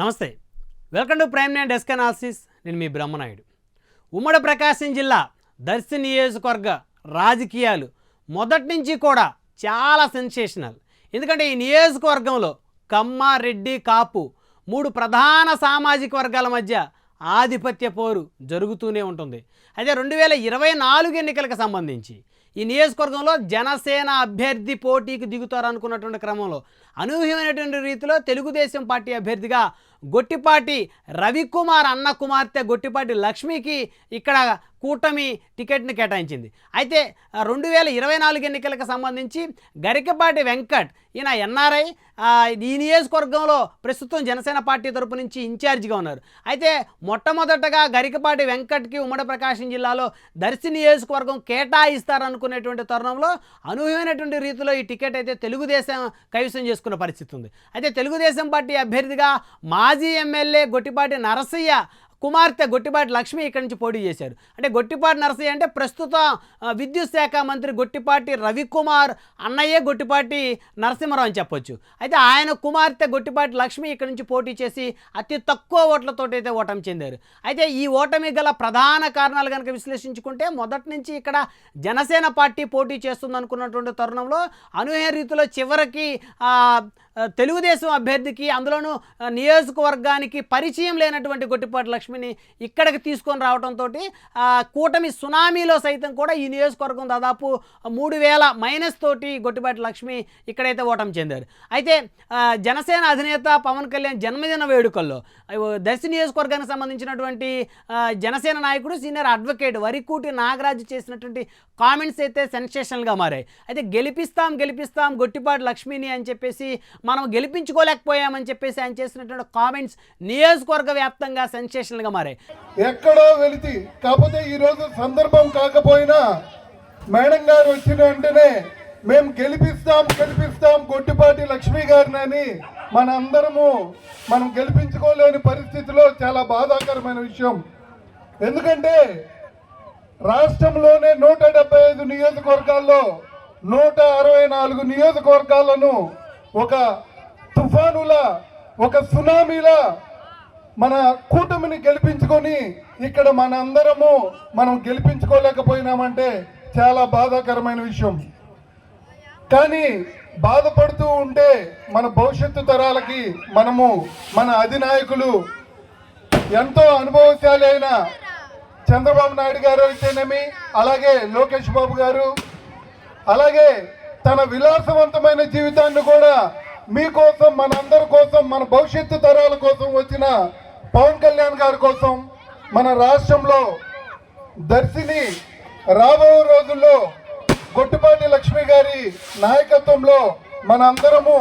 నమస్తే. Welcome to prime nine desk analysis. నేను మీ బ్రహ్మనాయుడు. ఉమ్మడి ప్రకాశం జిల్లా దర్శి నియోజకవర్గ రాజకీయాలు మొదటి నుంచి కూడా చాలా సెన్సేషనల్. ఎందుకంటే ఈ నియోజకవర్గంలో కమ్మ రెడ్డి కాపు మూడు ప్రధాన సామాజిక వర్గాల మధ్య ఆధిపత్య పోరు జరుగుతూనే ఉంటుంది. అయితే రెండు వేల ఇరవై నాలుగు ఎన్నికలకు సంబంధించి ఈ నియోజకవర్గంలో జనసేన అభ్యర్థి పోటీకి దిగుతారు అనుకున్నటువంటి క్రమంలో అనూహ్యమైనటువంటి రీతిలో తెలుగుదేశం పార్టీ అభ్యర్థిగా గొట్టిపాటి రవికుమార్ అన్న కుమార్తె గొట్టిపాటి లక్ష్మికి ఇక్కడ కూటమి టికెట్ని కేటాయించింది. అయితే రెండు వేల ఇరవై నాలుగు ఎన్నికలకు సంబంధించి గరికపాటి వెంకట్ ఈయన ఎన్ఆర్ఐ ఈ నియోజకవర్గంలో ప్రస్తుతం జనసేన పార్టీ తరపు నుంచి ఇన్ఛార్జిగా ఉన్నారు. అయితే మొట్టమొదటగా గరికపాటి వెంకట్కి ఉమ్మడి ప్రకాశం జిల్లాలో దర్శి నియోజకవర్గం కేటాయిస్తారనుకునేటువంటి తరుణంలో అనూహ్యమైనటువంటి రీతిలో ఈ టికెట్ అయితే తెలుగుదేశం కైవసం చేసుకున్న పరిస్థితి ఉంది. అయితే తెలుగుదేశం పార్టీ అభ్యర్థిగా మా మాజీ ఎమ్మెల్యే గొట్టిపాటి నరసయ్య కుమార్తె గొట్టిపాటి లక్ష్మి ఇక్కడి నుంచి పోటీ చేశారు. అంటే గొట్టిపాటి నరసయ్య అంటే ప్రస్తుత విద్యుత్ శాఖ మంత్రి గొట్టిపాటి రవికుమార్ అన్నయ్యే గొట్టిపాటి నరసింహరావు అని చెప్పొచ్చు. అయితే ఆయన కుమార్తె గొట్టిపాటి లక్ష్మి ఇక్కడి నుంచి పోటీ చేసి అతి తక్కువ ఓట్లతోటి అయితే ఓటమి చెందారు. అయితే ఈ ఓటమి గల ప్రధాన కారణాలు కనుక విశ్లేషించుకుంటే మొదటి నుంచి ఇక్కడ జనసేన పార్టీ పోటీ చేస్తుంది అనుకున్నటువంటి తరుణంలో అనూహ్య రీతిలో చివరికి తెలుగుదేశం అభ్యర్థికి అందులోనూ నియోజకవర్గానికి పరిచయం లేనటువంటి గొట్టిపాటి లక్ష్మిని ఇక్కడికి తీసుకొని రావడంతో కూటమి సునామీలో సైతం కూడా ఈ నియోజకవర్గం దాదాపు మూడు వేల మైనస్ తోటి గొట్టిపాటి లక్ష్మి ఇక్కడైతే ఓటమి చెందారు. అయితే జనసేన అధినేత పవన్ కళ్యాణ్ జన్మదిన వేడుకల్లో దర్శి నియోజకవర్గానికి సంబంధించినటువంటి జనసేన నాయకుడు సీనియర్ అడ్వకేట్ వరికూటి నాగరాజు చేసినటువంటి కామెంట్స్ అయితే సెన్సేషనల్గా మారాయి. అయితే గెలిపిస్తాం గెలిపిస్తాం గొట్టిపాటి లక్ష్మిని అని చెప్పేసి మనం గెలిపించుకోలేకపోయామని చెప్పేసి ఆయన చేసినటువంటి కామెంట్స్ నియోజకవర్గ వ్యాప్తంగా సెన్సేషన్గా మారాయి. ఎక్కడో వెళితి కాకపోతే ఈరోజు సందర్భం కాకపోయినా మేడం గారు వచ్చిన వెంటనే మేము గెలిపిస్తాం గెలిపిస్తాం గొడ్డిపాటి లక్ష్మి గారిని అని మనందరము మనం గెలిపించుకోలేని పరిస్థితిలో చాలా బాధాకరమైన విషయం. ఎందుకంటే రాష్ట్రంలోనే నూట డెబ్బై ఐదు నియోజకవర్గాల్లో నూట అరవై నాలుగు నియోజకవర్గాలను ఒక తుఫానులా ఒక సునామీలా మన కూటమిని గెలిపించుకొని ఇక్కడ మన అందరము మనం గెలిపించుకోలేకపోయినామంటే చాలా బాధాకరమైన విషయం. కానీ బాధపడుతూ ఉంటే మన భవిష్యత్తు తరాలకి మనము మన అధినాయకులు ఎంతో అనుభవశాలి అయిన చంద్రబాబు నాయుడు గారు అయితేనేమి అలాగే లోకేష్ బాబు గారు అలాగే తన విలాసవంతమైన జీవితాన్ని కూడా మీకోసం మనందరి కోసం మన భవిష్యత్తు తరాల కోసం వచ్చిన పవన్ కళ్యాణ్ గారి కోసం మన రాష్ట్రంలో దర్శిని రాబో రోజుల్లో గొట్టుపాటి లక్ష్మి గారి నాయకత్వంలో మనందరము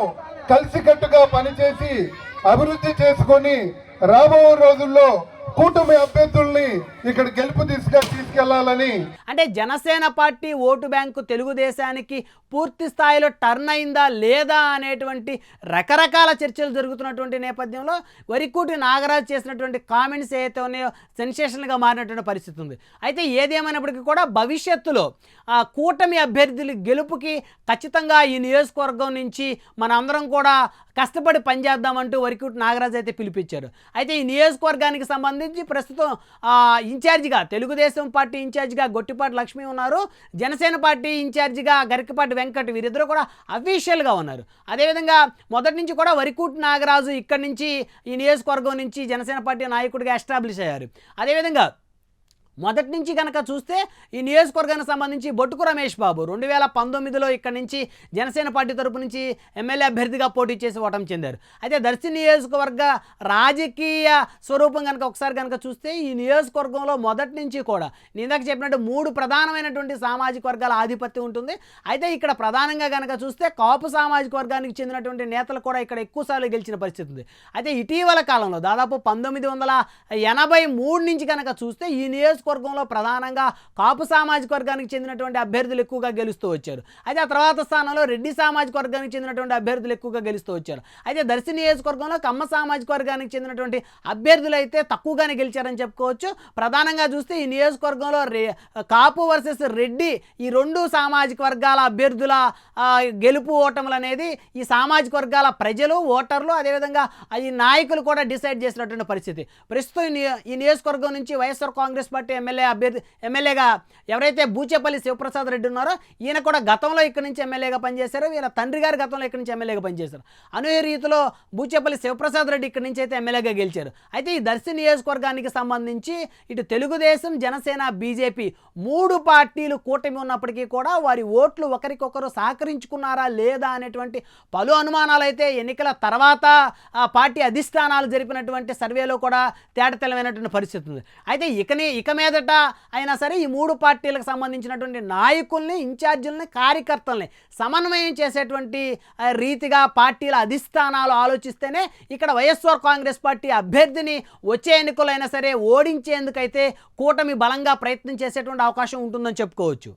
కలిసికట్టుగా పనిచేసి అభివృద్ధి చేసుకొని రాబో రోజుల్లో కూటమి అభ్యర్థుల్ని ఇక్కడ గెలుపు దిశగా తీసుకెళ్ళాలని. అంటే జనసేన పార్టీ ఓటు బ్యాంకు తెలుగుదేశానికి పూర్తి స్థాయిలో టర్న్ అయిందా లేదా అనేటువంటి రకరకాల చర్చలు జరుగుతున్నటువంటి నేపథ్యంలో వరికూటి నాగరాజు చేసినటువంటి కామెంట్స్ ఏదైతే ఉన్నాయో సెన్సేషన్గా మారినటువంటి పరిస్థితి ఉంది. అయితే ఏదేమైనప్పటికీ కూడా భవిష్యత్తులో ఆ, కూటమి అభ్యర్థుల గెలుపుకి ఖచ్చితంగా ఈ నియోజకవర్గం నుంచి మన అందరం కూడా కష్టపడి పనిచేద్దామంటూ వరికూటి నాగరాజు అయితే పిలిపించారు. అయితే ఈ నియోజకవర్గానికి సంబంధించి ప్రస్తుతం ఇన్ఛార్జిగా తెలుగుదేశం పార్టీ ఇన్ఛార్జిగా గొట్టిపాటి లక్ష్మి ఉన్నారు. జనసేన పార్టీ ఇన్ఛార్జిగా గరికపాటి వెంకట్ వీరిద్దరూ కూడా అఫీషియల్గా ఉన్నారు. అదేవిధంగా మొదటి నుంచి కూడా వరికూటి నాగరాజు ఇక్కడి నుంచి ఈ నియోజకవర్గం నుంచి జనసేన పార్టీ నాయకుడిగా ఎస్టాబ్లిష్ అయ్యారు. అదేవిధంగా మొదటి నుంచి కనుక చూస్తే ఈ నియోజకవర్గానికి సంబంధించి బొట్టుకు రమేష్ బాబు రెండు వేల పంతొమ్మిదిలో ఇక్కడ నుంచి జనసేన పార్టీ తరపు నుంచి ఎమ్మెల్యే అభ్యర్థిగా పోటీ చేసి ఓటమి చెందారు. అయితే దర్శి నియోజకవర్గ రాజకీయ స్వరూపం కనుక ఒకసారి కనుక చూస్తే ఈ నియోజకవర్గంలో మొదటి నుంచి కూడా నేను ఇందాక చెప్పినట్టు మూడు ప్రధానమైనటువంటి సామాజిక వర్గాల ఆధిపత్యం ఉంటుంది. అయితే ఇక్కడ ప్రధానంగా కనుక చూస్తే కాపు సామాజిక వర్గానికి చెందినటువంటి నేతలు కూడా ఇక్కడ ఎక్కువసార్లు గెలిచిన పరిస్థితి ఉంది. అయితే ఇటీవల కాలంలో దాదాపు పంతొమ్మిది వందల ఎనభై మూడు నుంచి కనుక చూస్తే ఈ నియోజక నియోజకవర్గంలో ప్రధానంగా కాపు సామాజిక వర్గానికి చెందినటువంటి అభ్యర్థులు ఎక్కువగా గెలుస్తూ వచ్చారు. అయితే ఆ తర్వాత స్థానంలో రెడ్డి సామాజిక వర్గానికి చెందినటువంటి అభ్యర్థులు ఎక్కువగా గెలుస్తూ వచ్చారు. అయితే దర్శి నియోజకవర్గంలో కమ్మ సామాజిక వర్గానికి చెందినటువంటి అభ్యర్థులు అయితే తక్కువగానే గెలిచారని చెప్పుకోవచ్చు. ప్రధానంగా చూస్తే ఈ నియోజకవర్గంలో కాపు వర్సెస్ రెడ్డి ఈ రెండు సామాజిక వర్గాల అభ్యర్థుల గెలుపు ఓటములు అనేది ఈ సామాజిక వర్గాల ప్రజలు ఓటర్లు అదేవిధంగా ఈ నాయకులు కూడా డిసైడ్ చేసినటువంటి పరిస్థితి. ప్రస్తుతం ఈ నియోజకవర్గం నుంచి వైఎస్ఆర్ కాంగ్రెస్ పార్టీ ఎమ్మెల్యే అభ్యర్థి ఎమ్మెల్యేగా ఎవరైతే బూచేపల్లి శివప్రసాద్ రెడ్డి ఉన్నారో ఈయన కూడా గతంలో ఇక్కడి నుంచి ఎమ్మెల్యేగా పనిచేశారు. వీళ్ళ తండ్రి గారు గతంలో ఇక్కడి నుంచి ఎమ్మెల్యేగా పనిచేశారు. అనూహ్య రీతిలో బూచేపల్లి శివప్రసాద్ రెడ్డి ఇక్కడి నుంచి అయితే ఎమ్మెల్యేగా గెలిచారు. అయితే ఈ దర్శి నియోజకవర్గానికి సంబంధించి ఇటు తెలుగుదేశం జనసేన బీజేపీ మూడు పార్టీలు కూటమి ఉన్నప్పటికీ కూడా వారి ఓట్లు ఒకరికొకరు సహకరించుకున్నారా లేదా అనేటువంటి పలు అనుమానాలు అయితే ఎన్నికల తర్వాత ఆ పార్టీ అధిష్టానాలు జరిపినటువంటి సర్వేలో కూడా తేటతెలమైనటువంటి పరిస్థితి ఉంది. అయితే ఇకనే ఇక మీదట అయినా సరే ఈ మూడు పార్టీలకు సంబంధించినటువంటి నాయకుల్ని ఇన్ఛార్జీలని కార్యకర్తల్ని సమన్వయం చేసేటువంటి రీతిగా పార్టీల అధిష్టానాలు ఆలోచిస్తేనే ఇక్కడ వైఎస్ఆర్ కాంగ్రెస్ పార్టీ అభ్యర్థిని వచ్చే ఎన్నికలైనా సరే ఓడించేందుకైతే కూటమి బలంగా ప్రయత్నం చేసేటువంటి అవకాశం ఉంటుందని చెప్పుకోవచ్చు.